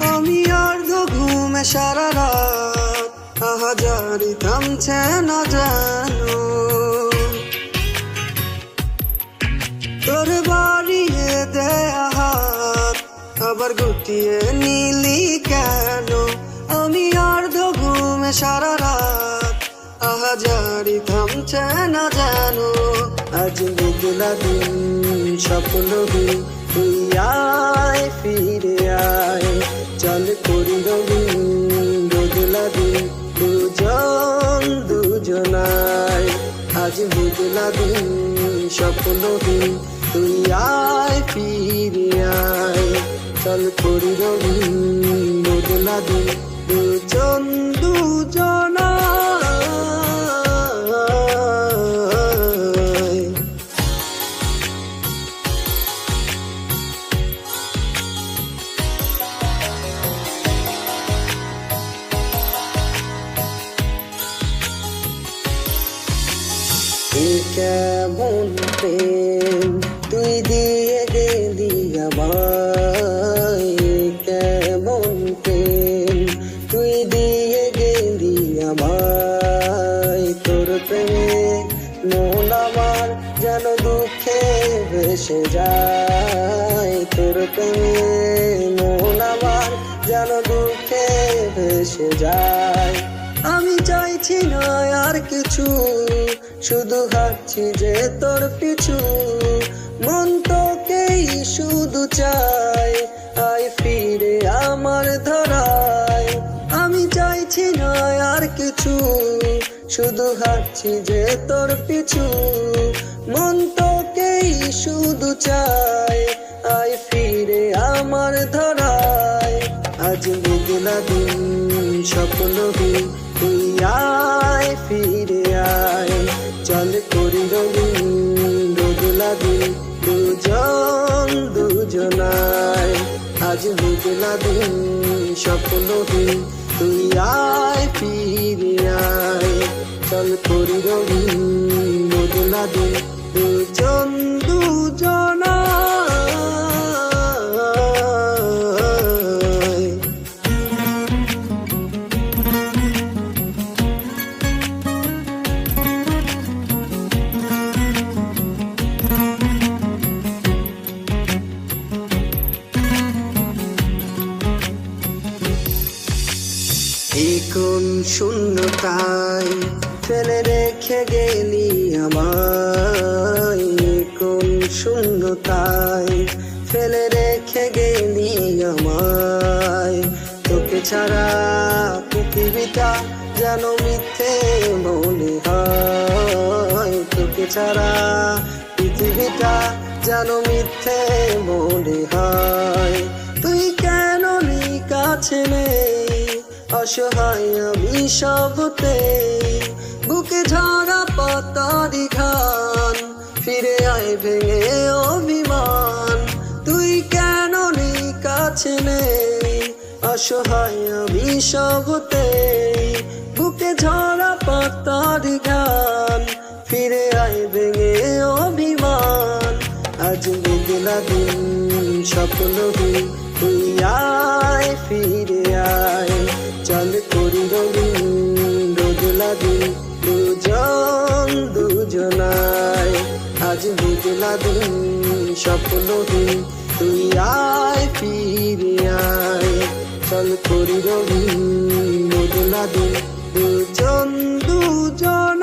আমি অর্ধ ঘুমে সারা রাত থামছে না আবার কেন? আমি অর্ধ ঘুমে সারা রাত আহাজারি থামছে না জানো আজ বুঝলা দিন, স্বপ্ন দিন তুই আয় ফিরে আয় চল করি রঙিন বুঝলা দিন, দুজন, দুজনায়। আজ বুঝলা দিন, স্বপ্ন দিন তুই আয় ফিরে আয় চল করি রঙিন বুঝলা দিন কেমন প্রেম? তুই দিয়ে গেলি আমায় কেমন প্রেম? তুই দিয়ে গেলি আমায় তোর প্রেমে মন আমার যেন দুঃখে ভেসে যায়। তোর প্রেমে মন আমার যেন দুঃখে ভেসে যায়। আমি চাইছি না আর কিছু শুধু হাঁটছি যে তোর পিছু। মন তোকেই শুধু চাই আয় ফিরে আমার ধরায়। আমি চাইছি না আর কিছু। শুধু হাঁটছি যে তোর পিছু। মন তোকেই শুধু চাই আয় ফিরে আমার ধরায়। আজ বুঝলা দিন স্বপ্ন দিন তুই আয় ফিরে আয়। চল করি রঙিন বুঝলা দিন, দুজন, দুজনায়। আজ বুঝলা দিন, স্বপ্ন দিন, তুই আয় ফিরে আয় চল করি রঙিন বুঝলা দিন এই কোন শূন্যতায় ফেলে রেখে গেলি আমায়? কোন শূন্যতায় ফেলে রেখে গেলি আমায়? তোকে ছাড়া পৃথিবীটা যেন মিথ্যে মনে হয়। তোকে ছাড়া পৃথিবীটা যেন মিথ্যে মনে হয়। অসহায় আমি সবতে। বুকে ঝরা পাতারি ঘান ফিরে আয় ভেঙে অভিমান। তুই কেন নি কাছে নেই? অসহায় আমি সবতে। বুকে ঝরা পাতারি ঘান ফিরে আয় ভেঙে অভিমান। আজ বুঝলা দিন, স্বপ্ন দিন, তুই আয়, ফিরে আয়। করি রঙিন রোজ লাগে দুজন দুজনায় আজ বুঝলা দিন স্বপ্ন দিন। তুই আয় ফিরে আয়। চল করি রঙিন রোজ লাগে দুজন দুজন